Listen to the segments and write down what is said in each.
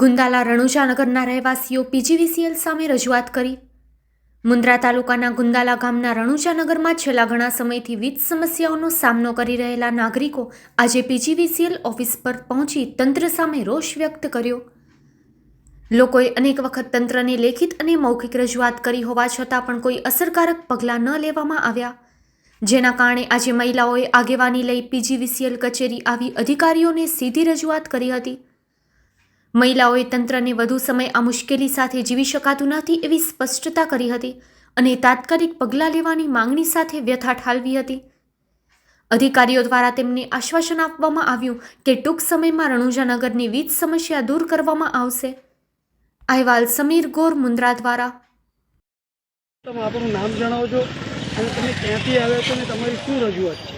ગુંદાલા રણુજાનગરના રહેવાસીઓ પીજીવીસીએલ સામે રજૂઆત કરી. મુન્દ્રા તાલુકાના ગુંદાલા ગામના રણુજાનગરમાં છેલ્લા ઘણા સમયથી વીજ સમસ્યાઓનો સામનો કરી રહેલા નાગરિકો આજે પીજીવીસીએલ ઓફિસ પર પહોંચી તંત્ર સામે રોષ વ્યક્ત કર્યો. લોકોએ અનેક વખત તંત્રને લેખિત અને મૌખિક રજૂઆત કરી હોવા છતાં પણ કોઈ અસરકારક પગલાં ન લેવામાં આવ્યા. જેના કારણે આજે મહિલાઓએ આગેવાની લઈ પીજીવીસીએલ કચેરી આવી અધિકારીઓને સીધી રજૂઆત કરી હતી. મહિલાઓએ તંત્રને વધુ સમય આ મુશ્કેલી સાથે જીવી શકાતું નથી એવી સ્પષ્ટતા કરી હતી અને તાત્કાલિક પગલાં લેવાની માંગણી સાથે વ્યથા ઠાલવી હતી. અધિકારીઓ દ્વારા તેમને આશ્વાસન આપવામાં આવ્યું કે ટૂંક સમયમાં રણુજાનગરની વીજ સમસ્યા દૂર કરવામાં આવશે. અહેવાલ સમીર ગોર મુન્દ્રા દ્વારા. તમે આપણું નામ જણાવજો અને તમે ક્યાંથી આવ્યા છો અને તમારી શું રજૂઆત છે?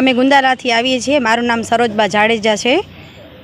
અમે ગુંદાલાથી આવીએ છીએ. મારું નામ સરોજબા જાડેજા છે.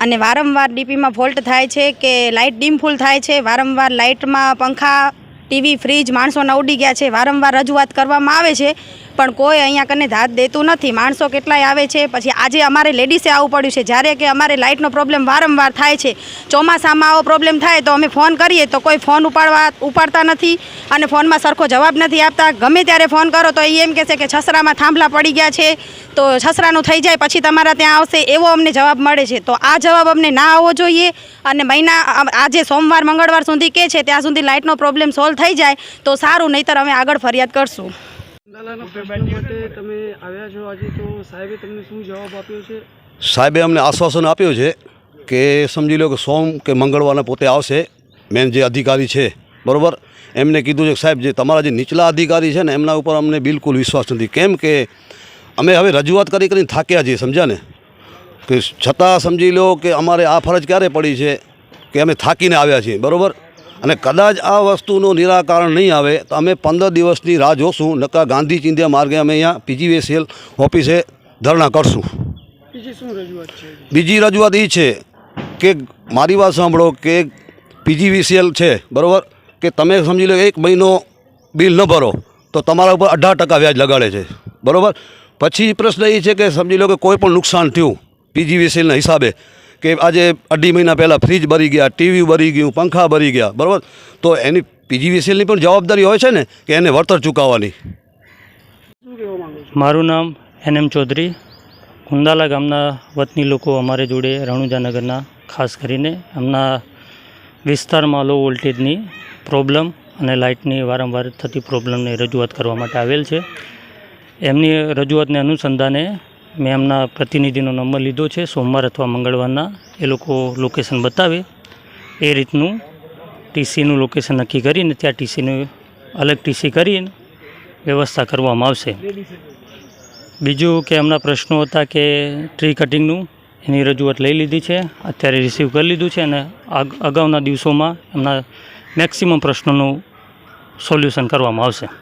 અને વારંવાર ડીપીમાં ફોલ્ટ થાય છે કે લાઇટ ડીમ ફૂલ થાય છે, વારંવાર લાઇટમાં પંખા, ટીવી, ફ્રીજ માણસોના ઉડી ગયા છે, વારંવાર રજૂઆત કરવામાં આવે છે. પણ કોઈ અહીંયા કને ધાત દેતું નથી. માણસો કેટલાય આવે છે, પછી આજે અમારે લેડીસે આવવું પડ્યું છે. જ્યારે કે અમારે લાઇટનો પ્રોબ્લેમ વારંવાર થાય છે, ચોમાસામાં આવો પ્રોબ્લેમ થાય તો અમે ફોન કરીએ તો કોઈ ફોન ઉપાડવા, ઉપાડતા નથી અને ફોનમાં સરખો જવાબ નથી આપતા. ગમે ત્યારે ફોન કરો તો એ એમ કહેશે કે છસરામાં થાંભલા પડી ગયા છે, તો છસરાનું થઈ જાય, પછી તમારા ત્યાં આવશે, એવો અમને જવાબ મળે છે. તો આ જવાબ અમને ના આવવો જોઈએ અને મહિના આજે સોમવાર, મંગળવાર સુધી કે છે, ત્યાં સુધી લાઇટનો પ્રોબ્લેમ સોલ્વ થઈ જાય તો સારું, નહીંતર અમે આગળ ફરિયાદ કરશું. સાહેબે અમને આશ્વાસન આપ્યું છે કે સમજી લો કે સોમ કે મંગળવારને પોતે આવશે મેન જે અધિકારી છે, બરાબર? એમને કીધું છે સાહેબ, જે તમારા જે નીચલા અધિકારી છે ને, એમના ઉપર અમને બિલકુલ વિશ્વાસ નથી. કેમ કે અમે હવે રજૂઆત કરી કરીને થાક્યા છીએ, સમજ્યા ને? કે છતાં સમજી લો કે અમારે આ ફરજ ક્યારે પડી છે કે અમે થાકીને આવ્યા છીએ, બરાબર? અને કદાચ આ વસ્તુનું નિરાકરણ નહીં આવે તો અમે પંદર દિવસની રાહ જોશું નકા ગાંધી ચિંધ્યા માર્ગે અમે અહીંયા પીજીવીસીએલ ઓફિસે ધરણા કરશું. બીજી રજૂઆત એ છે કે મારી વાત સાંભળો કે પીજીવીસીએલ છે બરાબર? કે તમે સમજી લો એક મહિનો બિલ ન ભરો તો તમારા ઉપર અઢાર ટકા વ્યાજ લગાડે છે બરાબર? પછી પ્રશ્ન એ છે કે સમજી લો કે કોઈ પણ નુકસાન થયું પીજીવીસીએલના હિસાબે કે આજે અઢી મહિના પહેલાં ફ્રીજ ભરી ગયા ટીવી ભરી ગયું પંખા ભરી ગયા બરાબર? તો એની પીજીવીસીએલની પણ જવાબદારી હોય છે ને કે એને વળતર ચૂકવવાની? મારું નામ એન એમ ચૌધરી. કુંદાલા ગામના વતની લોકો અમારે જોડે રણુજાનગરના ખાસ કરીને એમના વિસ્તારમાં લો વોલ્ટેજની પ્રોબ્લેમ અને લાઇટની વારંવાર થતી પ્રોબ્લેમને રજૂઆત કરવા માટે આવેલ છે. એમની રજૂઆતને અનુસંધાને મેં એમના પ્રતિનિધિનો નંબર લીધો છે, સોમવાર અથવા મંગળવારના. એ લોકો લોકેશન બતાવે. એ રીતનું ટીસીનું લોકેશન નક્કી કરીને ત્યાં ટીસીનું અલગ ટીસી કરીને વ્યવસ્થા કરવામાં આવશે. બીજું કે એમના પ્રશ્નો હતા કે ટ્રી કટિંગનું એની રજૂઆત લઈ લીધી છે, અત્યારે રિસીવ કરી લીધું છે અને અગાઉના દિવસોમાં એમના મેક્સિમમ પ્રશ્નોનું સોલ્યુશન કરવામાં આવશે.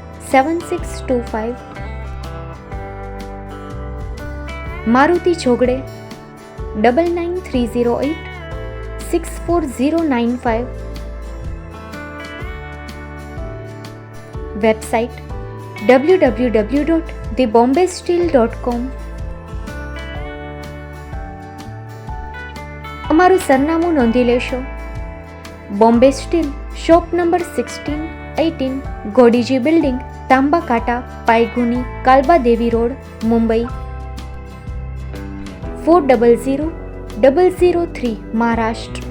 seven six two five Maruti Chhogade double nine three zero eight six four zero nine five website W W W dot the Bombay steel dot com અમારું સરનામું નોંધી લેશો Bombay steel shop number sixteen eighteen Godiji building Tambakanta Pydhonie Kalbadevi road, Mumbai. Four double zero double zero three Maharashtra.